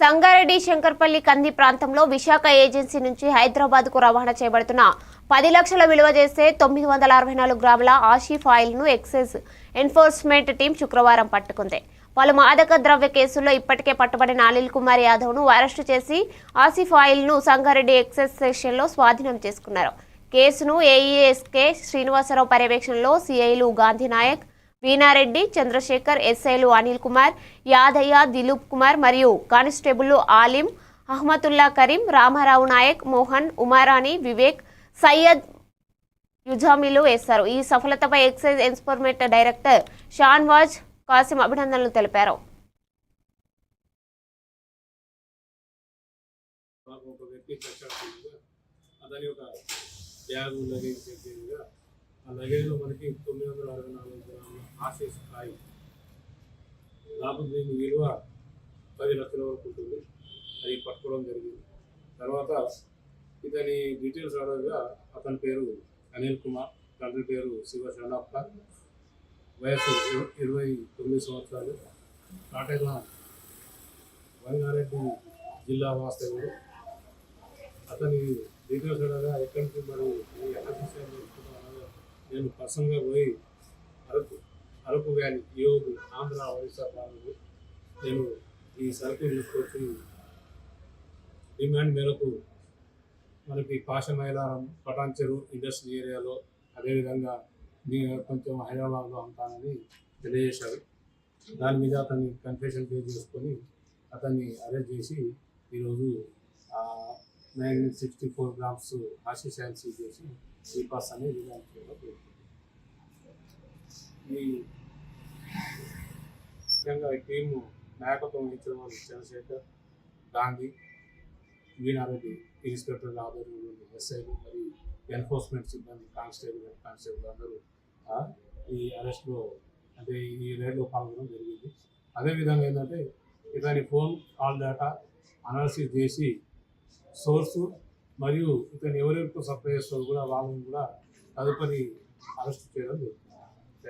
సంగారెడ్డి శంకర్పల్లి కంది ప్రాంతంలో విశాఖ ఏజెన్సీ నుంచి హైదరాబాద్కు రవాణా చేయబడుతున్న పది లక్షల విలువ చేసే తొమ్మిది వందల అరవై నాలుగు గ్రాముల ఆషిఫ్ ఆయిల్ను ఎక్సైజ్ ఎన్ఫోర్స్మెంట్ టీం శుక్రవారం పట్టుకుంది. పలు మాదక ద్రవ్య కేసుల్లో ఇప్పటికే పట్టుబడిన అనిల్ కుమార్ యాదవ్ను అరెస్టు చేసి ఆసిఫ్ ఆయిల్ను సంగారెడ్డి ఎక్సైజ్ సెక్షన్లో స్వాధీనం చేసుకున్నారు. కేసును ఏఈఎస్కే శ్రీనివాసరావు పర్యవేక్షణలో సిఐలు గాంధీ నాయక్ వీణారెడ్డి చంద్రశేఖర్ ఎస్ఐలు అనిల్ కుమార్ యాదయ్య దిలీప్ కుమార్ మరియు కానిస్టేబుల్ ఆలిం అహ్మతుల్లా కరీం రామారావు నాయక్ మోహన్ ఉమారాణి వివేక్ సయ్యద్ యుజామీలు వేశారు. ఈ సఫలతపై excise enforcement director Shahnawaz Kasim అభినందనలు తెలిపారు. ఒక వ్యక్తి అతని ఒక బ్యాగ్ లగేజ్ ఆ లగేజ్లో మనకి తొమ్మిది వందల అరవై నాలుగు గ్రాముల ఆశీస్ కాయి. లాభం దీని విలువ పది లక్షల వరకు ఉంటుంది. అది పట్టుకోవడం జరిగింది. తర్వాత ఇతని డీటెయిల్స్ అడగగా అతని పేరు అనిల్ కుమార్ తండ్రి పేరు శివ షణప్ప. వయసు ఇరవై తొమ్మిది సంవత్సరాలు. కాటేద రంగారెడ్డి జిల్లా వాస్తవుడు అతని డీటెయిల్స్ అడగా ఎక్కడి నుంచి మరి నేను పోయి అరకు అరకు వ్యాలీ యోగు ఆంధ్ర ఒరిస్సా ప్రాంతంలో నేను ఈ సరుకు తీసుకొచ్చి డిమాండ్ మేరకు మనకి పాషమైలారం పటాన్ చెరువు ఇండస్ట్రీ ఏరియాలో అదేవిధంగా మీ కొంచెం హైదరాబాద్లో ఉంటానని తెలియజేశారు. దాని మీద అతన్ని కన్ఫెషన్ పే చేసుకొని అతన్ని అరెస్ట్ చేసి ఈరోజు nine sixty four grams hashish చేసి ఈ పాస్ అనేది చేయడం ఈ ముఖ్యంగా ఈ టీము నాయకత్వం వహించిన వాళ్ళు చంద్రశేఖర్ గాంధీ వీణారెడ్డి ఇన్స్పెక్టర్ ఆధ్వర్యంలో ఎస్ఐలు మరియు ఎన్ఫోర్స్మెంట్ సిబ్బంది కానిస్టేబుల్ హెడ్ కానిస్టేబుల్ అందరూ ఈ అరెస్ట్లో అంటే ఈ రేడ్లో పాల్గొనడం జరిగింది. అదేవిధంగా ఏంటంటే ఇతని ఫోన్ కాల్ డేటా అనాలిసిస్ చేసి సోర్సు మరియు ఇతను ఎవరెవరితో సప్లై చేస్తారో కూడా వాళ్ళని కూడా తదుపరి అరెస్ట్ చేయడం జరుగుతుంది.